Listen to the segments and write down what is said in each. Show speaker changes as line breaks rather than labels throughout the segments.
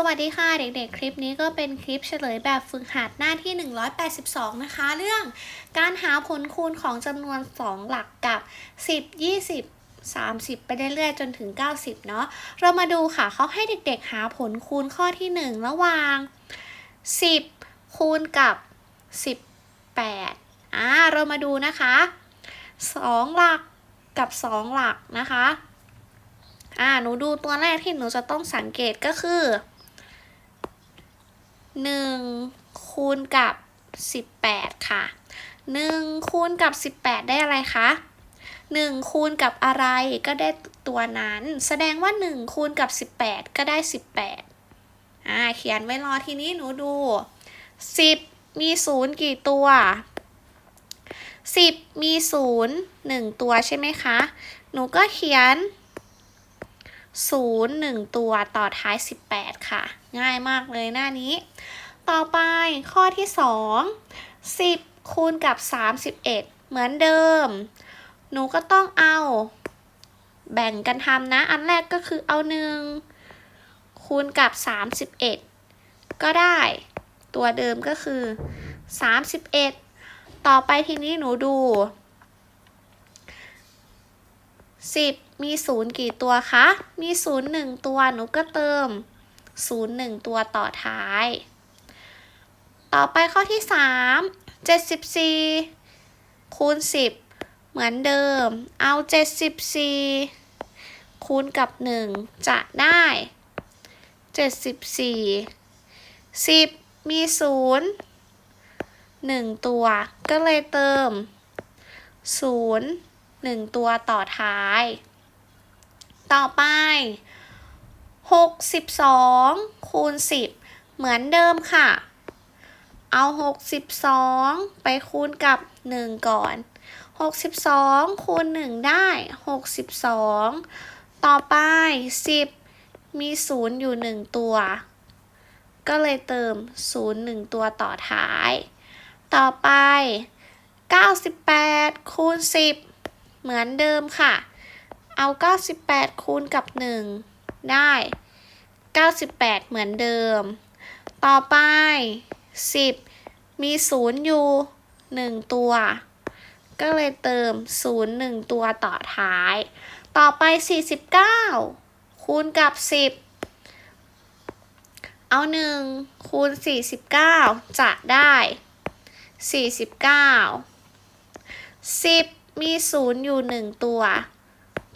สวัสดีค่ะเด็กๆ คลิปนี้ก็เป็นคลิปเฉลยแบบฝึกหัดหน้าที่ 182 นะคะ เรื่องการหาผลคูณของจำนวน 2 หลักกับ 10 20 30 ไปเรื่อยๆ จนถึง 90 เนาะเรามาดูค่ะเขาให้เด็กๆ หาผลคูณข้อที่ 1 ระหว่าง 10 คูณกับ 18อ่าเรามาดูนะคะ 2 หลักกับ 2 หลักนะคะอ่าหนูดูตัวแรกที่หนูจะต้องสังเกตก็คือ หนึ่งคูณกับสิบแปดค่ะหนึ่งคูณกับสิบแปดได้อะไรคะหนึ่งคูณกับอะไรก็ได้ตัวนั้น แสดงว่าหนึ่งคูณกับสิบแปดก็ได้สิบแปดอ่าเขียนไว้รอทีนี้หนูดูสิบมีศูนย์กี่ตัวสิบมีศูนย์หนึ่งตัวใช่ไหมคะ หนูก็เขียนศูนย์หนึ่งตัวต่อท้าย 18 ค่ะ ง่ายมากเลยหน้านี้ ต่อไปข้อที่ 2 10 คูณกับ 31 เหมือนเดิม หนูก็ต้องเอา แบ่งกันทำนะ อันแรกก็คือเอาหนึ่งคูณกับ 31 ก็ได้ ตัวเดิมก็คือ 31 ต่อไปทีนี้หนูดูสิบมีศูนย์กี่ตัวคะ มีศูนย์หนึ่งตัว หนูก็เติม ศูนย์หนึ่งตัวต่อท้าย ต่อไปข้อที่สามเจ็ดสิบสี่คูณสิบเหมือนเดิม เอาเจ็ดสิบสี่คูณกับหนึ่งจะได้เจ็ดสิบสี่สิบมีศูนย์หนึ่งตัว ก็เลยเติมศูนย์หนึ่งตัวต่อท้าย ต่อไป หกสิบสองคูณสิบเหมือนเดิมค่ะ เอาหกสิบสองไปคูณกับหนึ่งก่อนหกสิบสองคูณหนึ่งได้หกสิบสองต่อไปสิบมีศูนย์อยู่หนึ่งตัว ก็เลยเติมศูนย์หนึ่งตัวต่อท้าย ต่อไปเก้าสิบแปดคูณสิบเหมือนเดิมค่ะ เอา 98 คูณกับ 1 ได้ 98 เหมือนเดิม ต่อไป 10 มี 0 อยู่ 1 ตัว ก็เลยเติม 0 1 ตัวต่อท้าย ต่อไป 49 คูณกับ 10เอา 1 คูณ 49 จะได้ 49 10 มีศูนย์อยู่หนึ่งตัว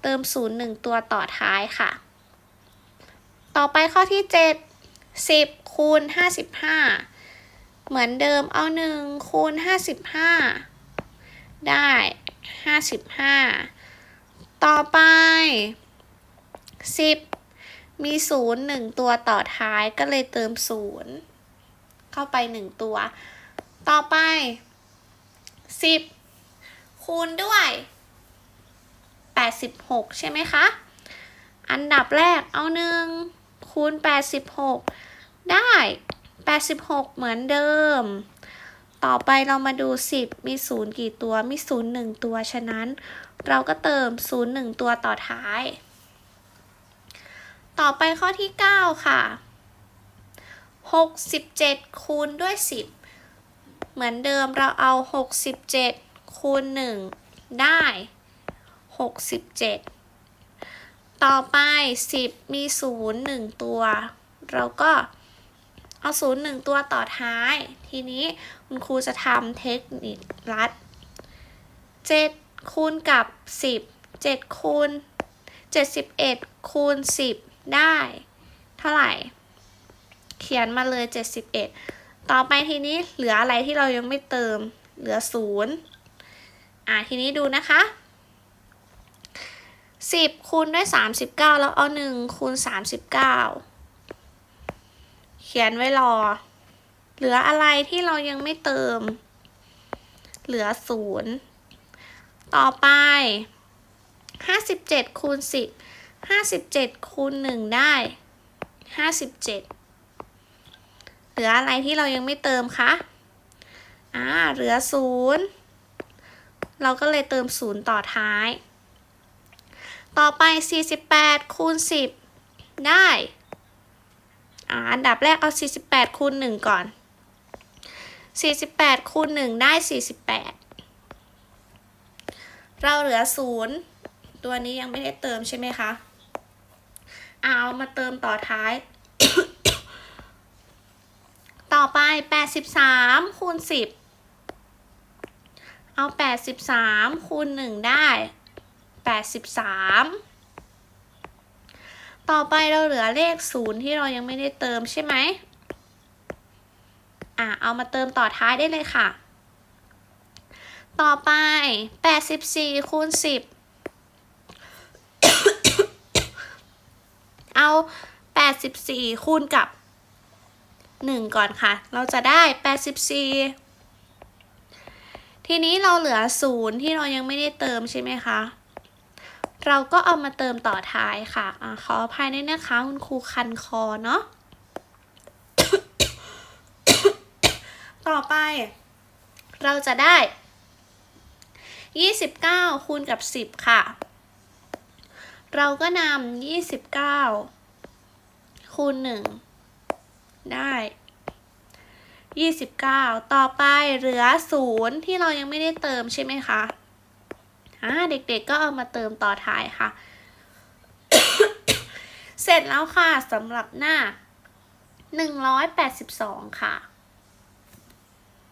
เติมศูนย์หนึ่งตัวต่อท้ายค่ะ ต่อไปข้อที่เจ็ดสิบคูณห้าสิบห้าเหมือนเดิมเอาหนึ่งคูณห้าสิบห้าได้ห้าสิบห้าต่อไปสิบมีศูนย์หนึ่งตัวต่อท้ายก็เลยเติมศูนย์เข้าไปหนึ่งตัว ต่อไปสิบคูณด้วย 86 ใช่ไหมคะ อันดับแรกเอาหนึ่ง คูณ 86 ได้ 86 เหมือนเดิม ต่อไปเรามาดู 10 มี 0 กี่ตัว มี 0 1 ตัว ฉะนั้น เราก็เติม 0 1 ตัวต่อท้าย ต่อไปข้อที่ 9 ค่ะ 67 คูณด้วย 10 เหมือนเดิมเราเอา 67 คูณ 1 ได้ 67 ต่อไป 10 มี 0 1 ตัว เราก็เอา 0 1 ตัวต่อท้าย ทีนี้คุณครูจะทำเทคนิครัด 7 คูณกับ 10 7 คูณ 71 คูณ 10 ได้ เท่าไหร่ เขียนมาเลย 71 ต่อไปทีนี้เหลืออะไรที่เรายังไม่เติม เหลือ 0 อ่าทีนี้ดูนะคะ สิบคูณด้วยสามสิบเก้าแล้วเอาหนึ่งคูณสามสิบเก้าเขียนไว้รอ เหลืออะไรที่เรายังไม่เติม เหลือศูนย์ต่อไปห้าสิบเจ็ดคูณสิบห้าสิบเจ็ดคูณหนึ่งได้ห้าสิบเจ็ดเหลืออะไรที่เรายังไม่เติมคะอ่าเหลือศูนย์เราก็เลยเติมศูนย์ต่อท้าย ต่อไป 48 คูณ 10 ได้อันดับแรกเอา 48 คูณ 1 ก่อน 48 คูณ 1 ได้ 48 เราเหลือ 0 ตัวนี้ยังไม่ได้เติมใช่ไหมคะ เอามาเติมต่อท้าย ต่อไป 83 คูณ 10 เอา 83 คูณ 1 ได้ 83 ต่อไปเราเหลือเลข 0 ที่เรายังไม่ได้เติมใช่ไหมอะเอามาเติมต่อท้ายได้เลยค่ะ ต่อไป 84คูณ10 เอา 84 คูณกับ 1 ก่อนค่ะ เราจะได้ 84 ทีนี้เราเหลือ 0 ที่เรายังไม่ได้เติมใช่ไหมคะ เราก็เอามาเติมต่อท้ายค่ะอขออภัยด้วยนะคะคุณครูคันคอเนาะต่อไป เราจะได้ 29 คูณกับ 10 ค่ะ เราก็นำ29 คูณ 1 ได้ 29 ต่อไปเหลือ 0 ที่เรายังไม่ได้เติมใช่ไหมคะ อ่าเด็กๆก็เอามาเติมต่อท้ายค่ะ เสร็จแล้วค่ะสำหรับหน้า 182 ค่ะ